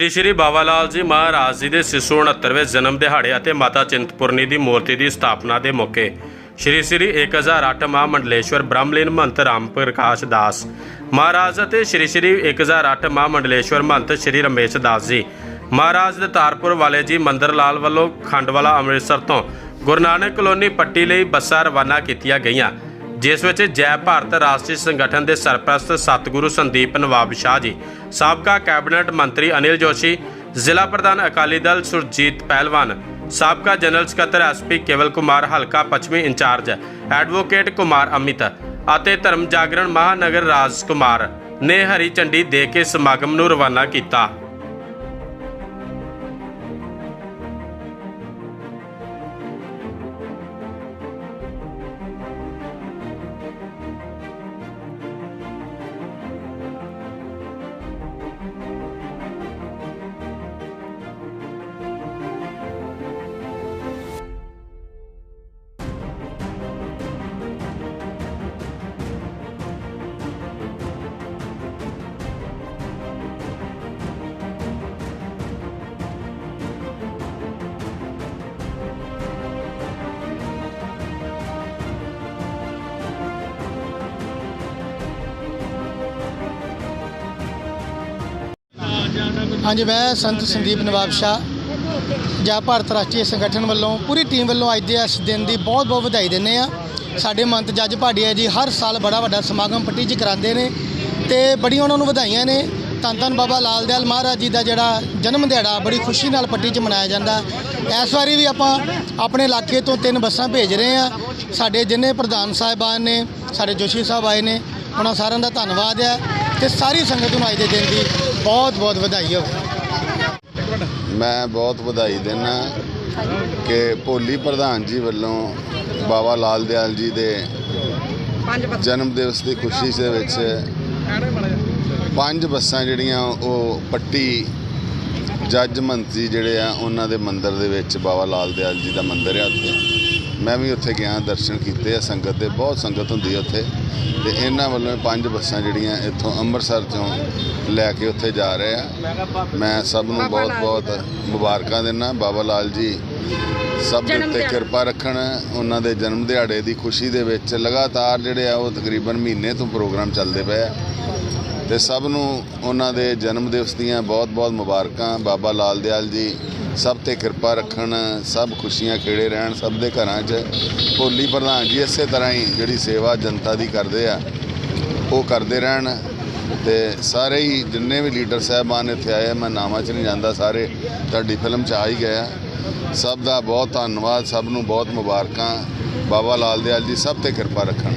ਸ੍ਰੀ ਸ਼੍ਰੀ ਬਾਬਾ ਲਾਲ ਜੀ ਮਹਾਰਾਜ ਜੀ ਦੇ 669ਵੇਂ ਜਨਮ ਦਿਹਾੜੇ ਅਤੇ ਮਾਤਾ ਚਿੰਤਪੁਰਨੀ ਦੀ ਮੂਰਤੀ ਦੀ ਸਥਾਪਨਾ ਦੇ ਮੌਕੇ ਸ਼੍ਰੀ ਸ਼੍ਰੀ 1008 ਮਹਾਮੰਡਲੇਸ਼ਵਰ ਬ੍ਰਹਮਲੀਨ ਮਹੰਤ ਰਾਮ ਪ੍ਰਕਾਸ਼ ਦਾਸ ਮਹਾਰਾਜ ਅਤੇ ਸ਼੍ਰੀ ਸ਼੍ਰੀ 1008 ਮਹਾਮੰਡਲੇਸ਼ਵਰ ਮਹੰਤ ਸ਼੍ਰੀ ਰਮੇਸ਼ ਦਾਸ ਜੀ ਮਹਾਰਾਜ ਦੇ ਤਾਰਪੁਰ ਵਾਲੇ ਜੀ ਮੰਦਰ ਲਾਲ ਵੱਲੋਂ ਖੰਡਵਾਲਾ ਅੰਮ੍ਰਿਤਸਰ ਤੋਂ ਗੁਰੂ ਨਾਨਕ ਕਲੋਨੀ ਪੱਟੀ ਲਈ ਬੱਸਾਂ ਰਵਾਨਾ ਕੀਤੀਆਂ ਗਈਆਂ। ਜਿਸ ਵਿੱਚ ਜੈ ਭਾਰਤ ਰਾਸ਼ਟਰੀ ਸੰਗਠਨ ਦੇ ਸਰਪ੍ਰਸਤ ਸਤਿਗੁਰੂ ਸੰਦੀਪ ਨਵਾਬ ਸ਼ਾਹ ਜੀ, ਸਾਬਕਾ ਕੈਬਨਿਟ ਮੰਤਰੀ ਅਨਿਲ ਜੋਸ਼ੀ, ਜ਼ਿਲ੍ਹਾ ਪ੍ਰਧਾਨ ਅਕਾਲੀ ਦਲ ਸੁਰਜੀਤ ਪਹਿਲਵਾਨ, ਸਾਬਕਾ ਜਨਰਲ ਸਕੱਤਰ ਐਸਪੀ ਕੇਵਲ ਕੁਮਾਰ ਹਲਕਾ ਪੱਛਮੀ ਇੰਚਾਰਜ ਐਡਵੋਕੇਟ ਕੁਮਾਰ ਅਮਿਤ ਅਤੇ ਧਰਮ ਜਾਗਰਣ ਮਹਾਨਗਰ ਰਾਜ ਕੁਮਾਰ ਨੇ ਹਰੀ ਝੰਡੀ ਦੇ ਕੇ ਸਮਾਗਮ ਨੂੰ ਰਵਾਨਾ ਕੀਤਾ। ਹਾਂਜੀ, ਮੈਂ ਸੰਤ ਸੰਦੀਪ ਨਵਾਬ ਸ਼ਾਹ, ਜਾਂ ਭਾਰਤ ਰਾਸ਼ਟਰੀ ਸੰਗਠਨ ਵੱਲੋਂ, ਪੂਰੀ ਟੀਮ ਵੱਲੋਂ ਅੱਜ ਦੇ ਇਸ ਦਿਨ ਦੀ ਬਹੁਤ ਬਹੁਤ ਵਧਾਈ ਦਿੰਦੇ ਆ ਸਾਡੇ ਮੰਤ ਜੱਜ ਭਾਟੀਆ ਜੀ ਹਰ ਸਾਲ ਬੜਾ ਵੱਡਾ ਸਮਾਗਮ ਪੱਟੀ 'ਚ ਕਰਾਉਂਦੇ ਨੇ ਤੇ ਬੜੀਆਂ ਉਹਨਾਂ ਨੂੰ ਵਧਾਈਆਂ ਨੇ। ਧੰਨ ਧੰਨ ਬਾਬਾ ਲਾਲ ਦਿਆਲ ਮਹਾਰਾਜ ਜੀ ਦਾ ਜਿਹੜਾ ਜਨਮ ਦਿਹਾੜਾ ਬੜੀ ਖੁਸ਼ੀ ਨਾਲ ਪੱਟੀ 'ਚ ਮਨਾਇਆ ਜਾਂਦਾ। ਇਸ ਵਾਰੀ ਵੀ ਆਪਾਂ ਆਪਣੇ ਇਲਾਕੇ ਤੋਂ ਤਿੰਨ ਬੱਸਾਂ ਭੇਜ ਰਹੇ ਆ ਸਾਡੇ ਜਿੰਨੇ ਪ੍ਰਧਾਨ ਸਾਹਿਬਾਨ ਨੇ, ਸਾਡੇ ਜੋਸ਼ੀ ਸਾਹਿਬ ਆਏ ਨੇ, ਉਹਨਾਂ ਸਾਰਿਆਂ ਦਾ ਧੰਨਵਾਦ ਹੈ। ਤੇ ਸਾਰੀ ਸੰਗਤ ਨੂੰ ਅੱਜ ਦੇ ਦਿਨ ਦੀ ਬਹੁਤ ਬਹੁਤ ਵਧਾਈ ਹੋਵੇ। ਮੈਂ ਬਹੁਤ ਵਧਾਈ ਦਿੰਦਾ ਕਿ ਭੋਲੀ ਪ੍ਰਧਾਨ ਜੀ ਵੱਲੋਂ ਬਾਬਾ ਲਾਲ ਦਿਆਲ ਜੀ ਦੇ ਜਨਮ ਦਿਵਸ ਦੀ ਖੁਸ਼ੀ ਦੇ ਵਿੱਚ ਪੰਜ ਬੱਸਾਂ ਜਿਹੜੀਆਂ ਉਹ ਪੱਟੀ ਜੱਜ ਮੰਤਰੀ ਜਿਹੜੇ ਆ, ਉਹਨਾਂ ਦੇ ਮੰਦਿਰ ਦੇ ਵਿੱਚ ਬਾਬਾ ਲਾਲ ਦਿਆਲ ਜੀ ਦਾ ਮੰਦਿਰ ਆ ਉੱਥੇ। ਮੈਂ ਵੀ ਉੱਥੇ ਗਿਆ ਦਰਸ਼ਨ ਕੀਤੇ ਆ ਸੰਗਤ ਦੇ ਬਹੁਤ ਸੰਗਤ ਹੁੰਦੀ ਆ ਉੱਥੇ। ਤੇ ਇਹਨਾਂ ਵੱਲੋਂ ਪੰਜ ਬੱਸਾਂ ਜਿਹੜੀਆਂ ਇੱਥੋਂ ਅੰਮ੍ਰਿਤਸਰ ਤੋਂ ਲੈ ਕੇ ਉੱਥੇ ਜਾ ਰਹੇ ਆ। ਮੈਂ ਸਭ ਨੂੰ ਬਹੁਤ ਬਹੁਤ ਮੁਬਾਰਕਾਂ ਦਿੰਦਾ ਬਾਬਾ ਲਾਲ ਜੀ ਸਭ ਦੇ ਉੱਤੇ ਕਿਰਪਾ ਰੱਖਣ ਉਹਨਾਂ ਦੇ ਜਨਮ ਦਿਹਾੜੇ ਦੀ ਖੁਸ਼ੀ ਦੇ ਵਿੱਚ ਲਗਾਤਾਰ ਜਿਹੜੇ ਆ ਉਹ ਤਕਰੀਬਨ ਮਹੀਨੇ ਤੋਂ ਪ੍ਰੋਗਰਾਮ ਚੱਲਦੇ ਪਏ ਆ। ਤੇ ਸਭ ਨੂੰ ਉਹਨਾਂ ਦੇ ਜਨਮ ਦਿਵਸ ਦੀਆਂ ਬਹੁਤ-ਬਹੁਤ ਮੁਬਾਰਕਾਂ। ਬਾਬਾ ਲਾਲ ਦਿਆਲ ਜੀ ਸਭ ਤੇ ਕਿਰਪਾ ਰੱਖਣ, ਸਭ ਖੁਸ਼ੀਆਂ ਖੇੜੇ ਰਹਿਣ, ਸਭ ਦੇ ਘਰਾਂ 'ਚ। ਭੋਲੀ ਪ੍ਰਧਾਨ ਜੀ ਇਸੇ ਤਰ੍ਹਾਂ ਹੀ ਜਿਹੜੀ ਸੇਵਾ ਜਨਤਾ ਦੀ ਕਰਦੇ ਆ, ਉਹ ਕਰਦੇ ਰਹਿਣ। ਤੇ ਸਾਰੇ ਹੀ ਜਿੰਨੇ ਵੀ ਲੀਡਰ ਸਾਹਿਬਾਨ ਇੱਥੇ ਆਏ ਮੈਂ ਨਾਮਾਂ 'ਚ ਨਹੀਂ ਜਾਂਦਾ, ਸਾਰੇ ਤੁਹਾਡੀ ਫਿਲਮ 'ਚ ਆ ਹੀ ਗਏ ਸਭ ਦਾ ਬਹੁਤ ਧੰਨਵਾਦ, ਸਭ ਨੂੰ ਬਹੁਤ ਮੁਬਾਰਕਾਂ। ਬਾਬਾ ਲਾਲ ਦਿਆਲ ਜੀ ਸਭ ਤੇ ਕਿਰਪਾ ਰੱਖਣ।